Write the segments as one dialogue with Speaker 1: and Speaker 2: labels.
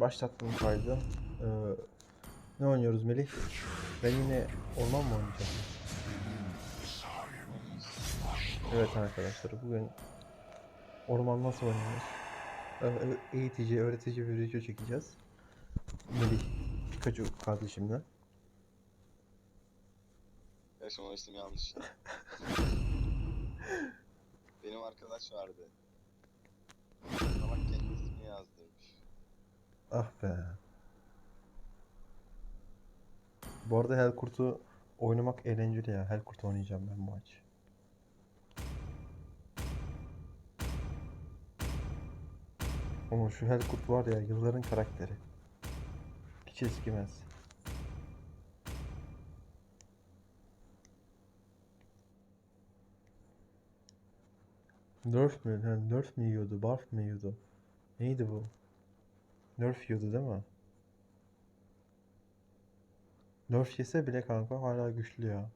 Speaker 1: başlattım kaydı. Ee, ne oynuyoruz Melih? Ben yine orman mı oynayacağım? Evet arkadaşlar bugün orman nasıl oynanır? Ee, eğitici, öğretici bir video çekeceğiz. Melih, Pikachu kardeşimle.
Speaker 2: Yaşam o isim yanlış. Benim arkadaş vardı.
Speaker 1: Ah be. Bu arada Helkurt'u oynamak eğlenceli ya. Helkurt oynayacağım ben bu maç. Ama şu Helkurt var ya yılların karakteri. Hiç eskimez. Nerf mü? Ha, nerf mi yiyordu? Barf mı yiyordu? Neydi bu? Nerf yiyordu değil mi? Nerf yese bile kanka hala güçlü ya.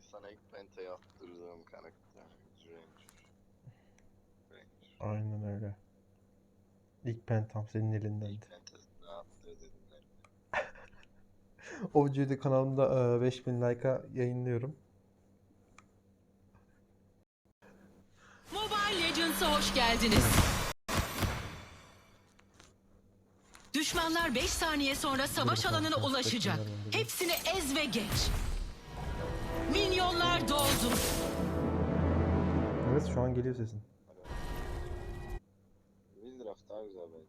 Speaker 2: Sana ilk penta yaptırdığım karakter. Ranger. Ranger.
Speaker 1: Aynen öyle. İlk pentam senin elindendi.
Speaker 2: İlk pentasını yaptırdığım
Speaker 1: O videoyu da kanalımda e, 5000 like'a yayınlıyorum.
Speaker 3: Legends'a hoş geldiniz. Düşmanlar 5 saniye sonra savaş alanına ulaşacak. Hepsini ez ve geç. Minyonlar doldu.
Speaker 1: Evet şu an geliyor sesin.
Speaker 2: Wildraft daha güzel belki.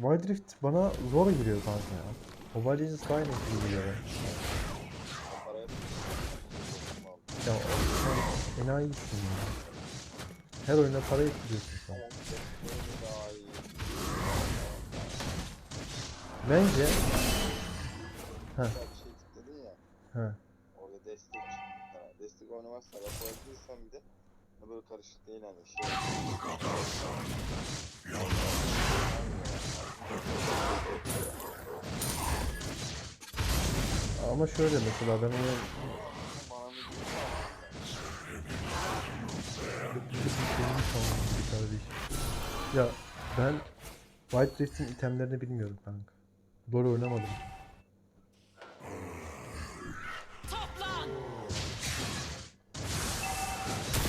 Speaker 1: Wild Rift bana zor geliyor kanka ya. Mobile Legends daha iyi geliyor. ya.
Speaker 2: Ama paraya
Speaker 1: Her oyuna para ekliyorsun
Speaker 2: iyi.
Speaker 1: Bence
Speaker 2: ya.
Speaker 1: he,
Speaker 2: Orada destek. Ha, destek oynamazsan rapor edilirsen bir de ha, böyle karışık değil hani şey.
Speaker 1: ama şöyle mesela ben onu
Speaker 2: Bana mı
Speaker 1: bir kardeşim. Ya ben Wild Rift'in itemlerini bilmiyorum kanka. LoL oynamadım.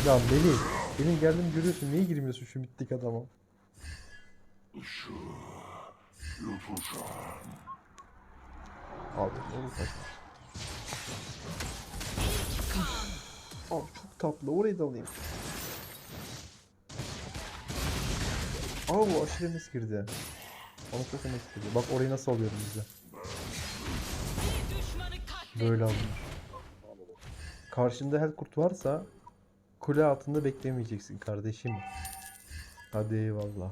Speaker 1: Ya Melih, benim geldim görüyorsun. Niye girmiyorsun şu mittik adama? Abi oğlum kaçma. Abi çok tatlı. Orayı da alayım. Bu aşırı mis girdi. Bana çok emek girdi. Bak orayı nasıl alıyorum bize. Böyle alınır. Karşında Helkurt varsa kule altında beklemeyeceksin kardeşim. Hadi eyvallah.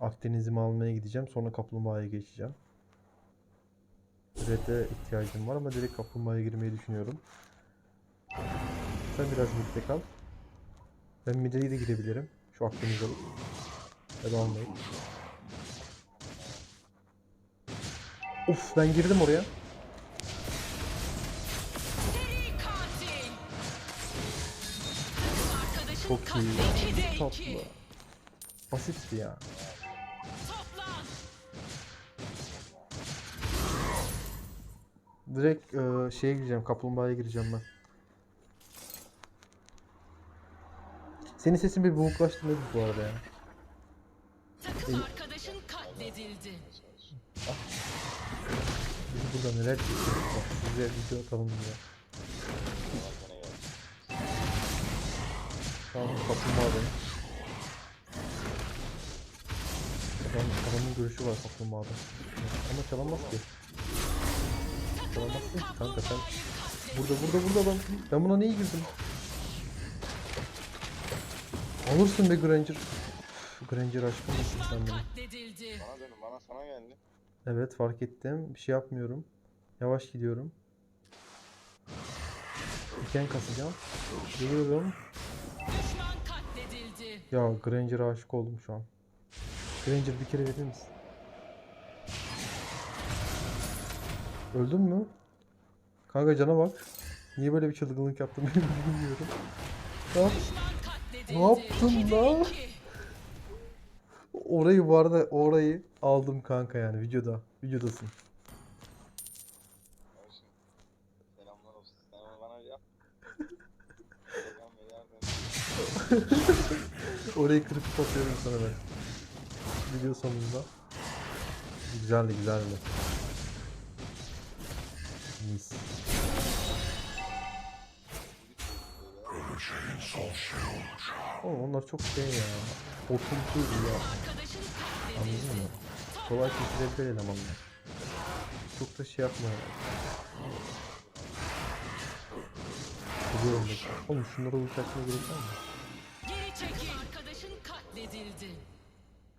Speaker 1: Akdeniz'imi almaya gideceğim. Sonra kaplumbağaya geçeceğim. Red'e ihtiyacım var ama direkt kaplumbağaya girmeyi düşünüyorum. Sen biraz midde kal. Ben mid'e de girebilirim. Şu Akdeniz alıp. Ya da. Of ben girdim oraya. Çok iyi.
Speaker 3: katli 2'de 2.
Speaker 1: Tatlı. Basitti ya. Direkt e, şeye gireceğim, kaplumbağaya gireceğim ben. Senin sesin bir boğuklaştı bu arada ya?
Speaker 3: Takım arkadaşın katledildi.
Speaker 1: Biz burada neler çekiyoruz bak size video atalım diye. Tamam kaplumbağadayım. Adam, adamın görüşü var kaplumbağada. Ama çalamaz ki. Çalamazsın ki kanka sen. Burada burada burada adam. Ben buna niye girdim? Alırsın be Granger. Üf, Granger aşkım mısın sen
Speaker 3: katledildi.
Speaker 2: Bana dönün bana sana geldi.
Speaker 1: Evet fark ettim. Bir şey yapmıyorum. Yavaş gidiyorum. Diken kasacağım. Geliyorum.
Speaker 3: Düşman katledildi.
Speaker 1: Ya Granger'a aşık oldum şu an. Granger bir kere verir misin? Öldün mü? Kanka cana bak. Niye böyle bir çılgınlık yaptım bilmiyorum. Hop. Ne yaptın lan? Orayı bu arada orayı aldım kanka yani videoda. Videodasın. Orayı kırıp atıyorum sana ben. Video sonunda. Güzeldi güzeldi. Mis. Oğlum onlar çok şey ya. Oturtuydu ya.
Speaker 3: Arkadaşın
Speaker 1: Anladın
Speaker 3: katledildi.
Speaker 1: mı? Kolay kesilebilir elemanlar. Çok da şey yapma ya. Biliyorum bak. Oğlum şunlara uçakmaya gerek var mı?
Speaker 3: Geri çekil. Arkadaşın katledildi.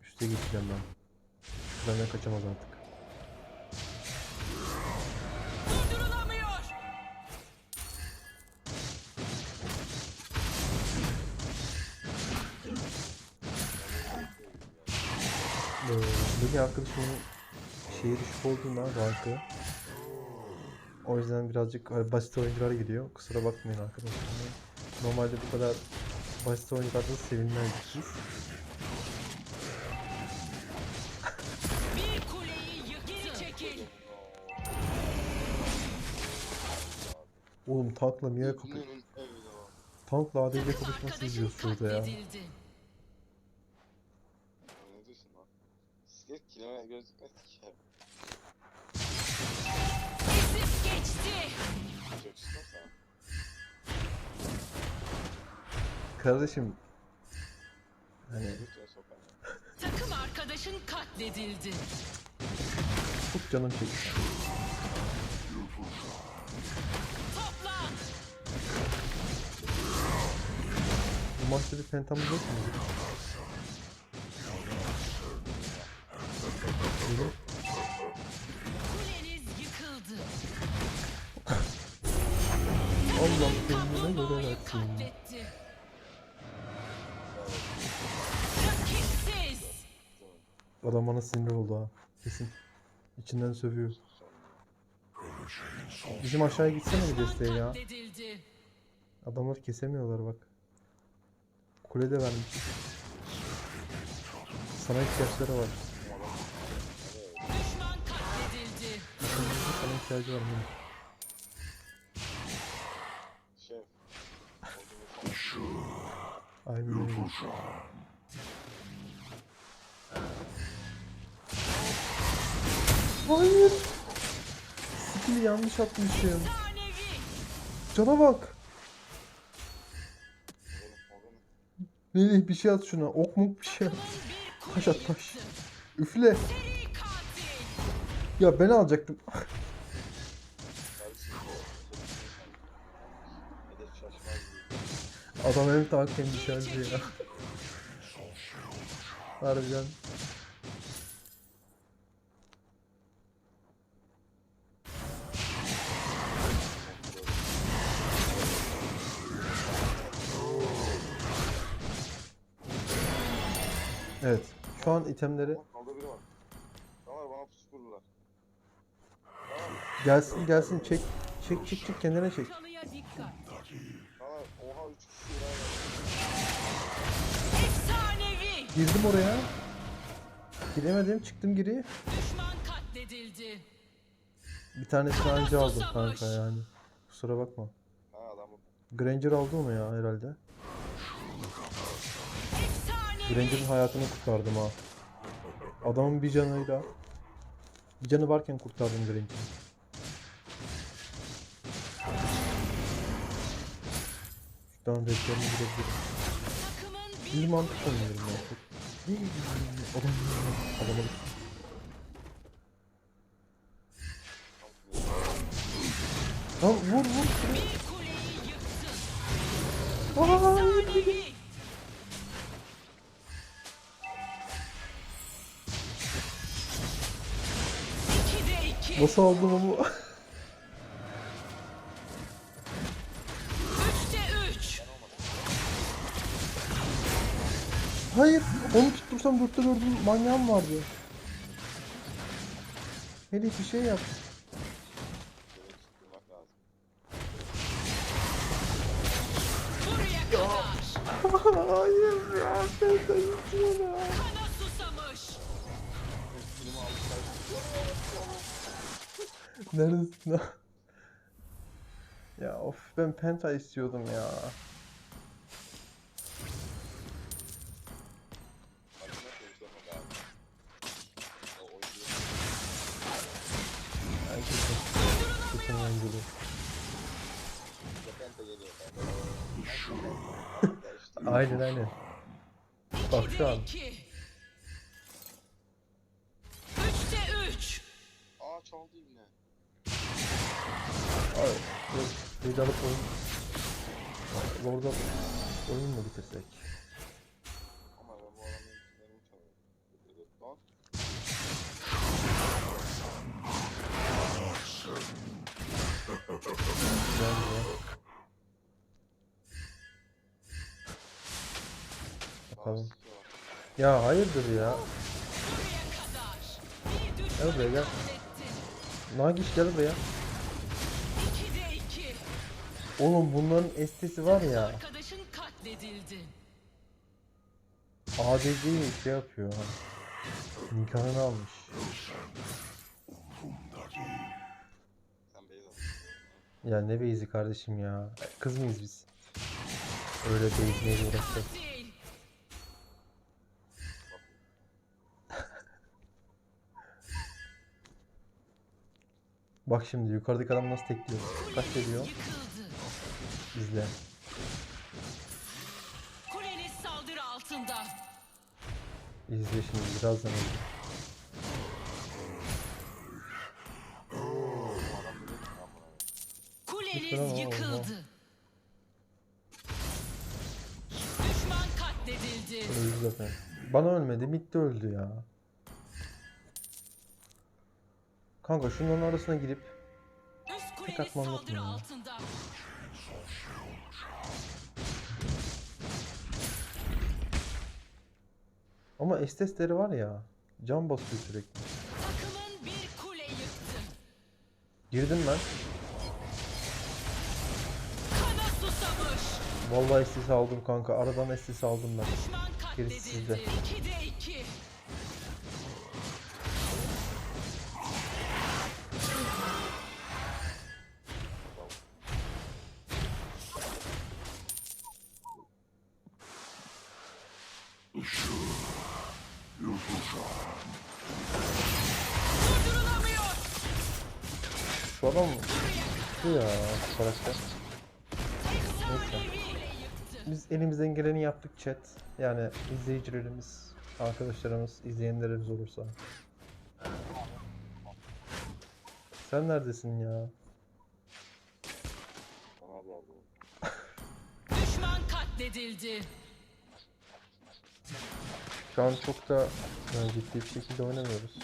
Speaker 1: Üste geçeceğim ben. Benden kaçamaz artık. Benim arkadaşımın şehir düşük olduğundan rankı. O yüzden birazcık hani basit oyuncular gidiyor. Kusura bakmayın arkadaşlar. Normalde bu kadar basit oyuncularda sevinmezdik biz. Oğlum tankla niye kapı... Tankla ADC kapışması izliyoruz şurada ya.
Speaker 3: katledildi.
Speaker 2: Ne diyorsun lan? Silet kilime gözükmez ki.
Speaker 3: Ezip geçti.
Speaker 2: Çok sıkıntı sana.
Speaker 1: Kardeşim hani
Speaker 2: Lütfen sokar.
Speaker 3: Takım arkadaşın katledildi.
Speaker 1: çok canım çekti.
Speaker 3: Toplan.
Speaker 1: Bu maçta bir pentamız yok mu? Kendine göre versin. Adam bana sinir oldu ha. Kesin. İçinden sövüyor. Bizim aşağıya gitsene bir desteğe ya. Adamlar kesemiyorlar bak. Kule de vermiş. Sana ihtiyaçları var. Sana ihtiyacı var. Mehmet. Öyle. Hayır. Skill'i yanlış atmışım. Cana bak. Melih bir şey at şuna. Ok muk bir şey at. Taş at taş. Üfle. Ya ben alacaktım. Adam hem tank hem nişancı ya. Harbiden. Evet. Şu an itemleri
Speaker 2: Kaldı biri var. Tamam bana pusu kurdular.
Speaker 1: gelsin gelsin çek çek çek çek kendine çek. Girdim oraya. Giremedim çıktım geri.
Speaker 3: Düşman katledildi.
Speaker 1: Bir tanesini anca aldım kanka yani. Kusura bakma.
Speaker 2: Ha adam.
Speaker 1: Granger aldı onu ya herhalde. Granger'ın hayatını kurtardım ha. Adamın bir canıyla bir canı varken kurtardım Granger'ı. Şuradan redlerini girebilirim.
Speaker 3: Takımın
Speaker 1: Bir
Speaker 3: bir
Speaker 1: mantık oynuyorum ya. Çok... Adam adama Lan vur vur.
Speaker 3: bir kuleyi yıktı.
Speaker 1: Aa,
Speaker 3: Efsanevi. İkide iki.
Speaker 1: Nasıl aldım onu? Hayır. Onu tuttursam dörtte dördün manyağım vardı. Melih bir şey yap. Hayır ya
Speaker 3: susamış.
Speaker 2: Filmi aldılar.
Speaker 1: Neredesin? Ya of ben penta istiyordum ya.
Speaker 2: Geliyor.
Speaker 1: Aynen aynen. Bak şu an.
Speaker 3: 2'de 2. 3'te 3.
Speaker 2: Aa çaldı yine.
Speaker 1: Ay. Bir dalıp oyun. Lord of oyun mu bitirsek? Bakalım. Ya hayırdır ya? Gel buraya gel. Nagiş gel buraya.
Speaker 3: 2'de 2.
Speaker 1: Oğlum bunların estesi var ya. ADC'yi şey yapıyor ha. Nikahını almış. Ya ne beyzi kardeşim ya. Kız mıyız biz? Öyle beyzmeyle uğraşacağız. Bak şimdi yukarıdaki adam nasıl tekliyor. Kaç ediyor? İzle.
Speaker 3: Kuleniz saldırı altında.
Speaker 1: İzle şimdi birazdan izle.
Speaker 3: Kuleniz yıkıldı. Düşman katledildi.
Speaker 1: Öldü zaten. Bana ölmedi. Mitti öldü ya. Kanka şunların arasına girip Tek atmam
Speaker 3: altında.
Speaker 1: ama estesleri var ya. Can basıyor sürekli. Girdim ben. Vallahi estes aldım kanka. Aradan estes aldım ben. Gerisi sizde.
Speaker 3: 2'de 2. Durdurulamıyor.
Speaker 1: Adam şu ya.
Speaker 3: Kule yıktı.
Speaker 1: Biz elimizden geleni yaptık chat. Yani izleyicilerimiz, arkadaşlarımız, izleyenlerimiz olursa. Sen neredesin ya?
Speaker 3: Düşman katledildi.
Speaker 1: Şu an çok da yani ciddi bir şekilde oynamıyoruz.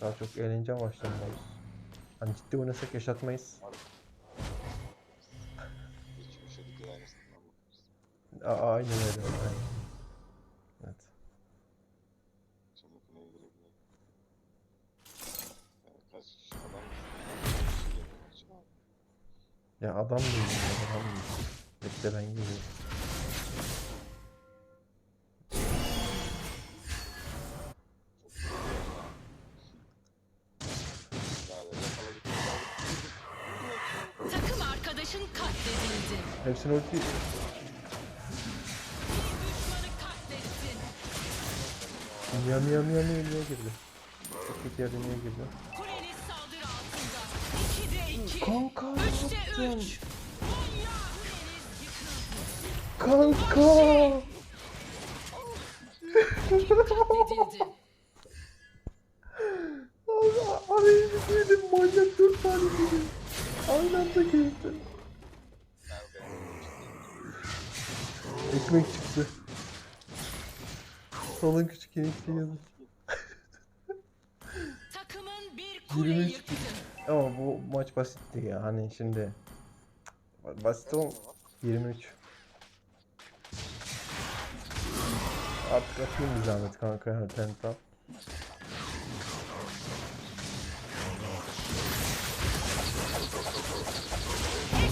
Speaker 1: Daha çok eğlence amaçlı oynuyoruz. Hani ciddi oynasak yaşatmayız.
Speaker 2: Hiçbir şey değil aynısından bakarız.
Speaker 1: A- aynen öyle. Aynen. Evet. Ya adam değilim ya adam değilim. Bekle ben geliyorum. Hepsini
Speaker 3: katlettin.
Speaker 1: Miya miya miya miya miya girdi. Kötü yerde niye girdi?
Speaker 3: Kuleniz saldırı altında. 2'de 2.
Speaker 1: Kanka ne
Speaker 3: 3'te
Speaker 1: yaptın?
Speaker 3: 3. Kuleniz yıkıldı.
Speaker 1: Kanka! Allah arayı bitirdim manyak 4 tane girdi. Aynı anda girdi. Ekmek çıktı. Solun küçük enişte yazın.
Speaker 3: Takımın bir kule
Speaker 1: 23
Speaker 3: yıktı.
Speaker 1: Ama bu maç basitti ya hani şimdi. Basit ol 23. Artık atayım bir zahmet kanka her penta.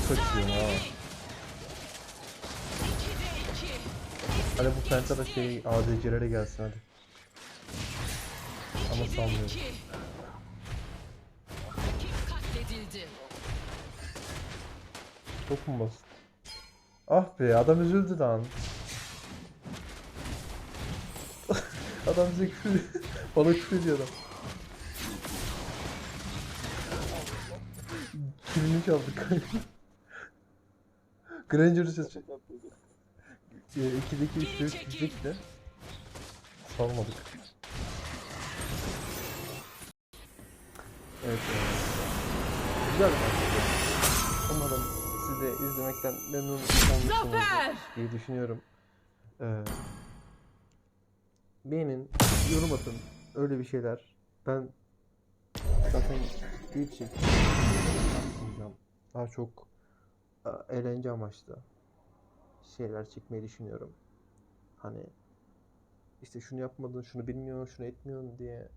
Speaker 1: Kaçıyor ha. Hadi bu penta da şey ADC'lere gelsin hadi. Ama sanmıyorum. Çok mu bastı? Ah be adam üzüldü lan. adam bize küfür. Bana küfür ediyor adam. Kimini çaldık? Granger'ı ses... Ee, 2'deki 3'te 3 gidecek de. Salmadık. Evet. Güzel bir maçtı. Umarım siz de izlemekten memnun olmuşsunuzdur diye düşünüyorum. Ee, beğenin, yorum atın, öyle bir şeyler. Ben zaten büyük yapmayacağım. Daha çok e, eğlence amaçlı şeyler çekmeyi düşünüyorum. Hani işte şunu yapmadın, şunu bilmiyorsun, şunu etmiyorsun diye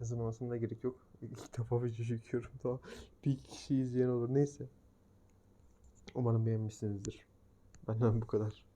Speaker 1: yazılmasına da gerek yok. İlk defa video çekiyorum daha. Bir kişi izleyen olur. Neyse. Umarım beğenmişsinizdir. Benden bu kadar.